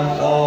Lord.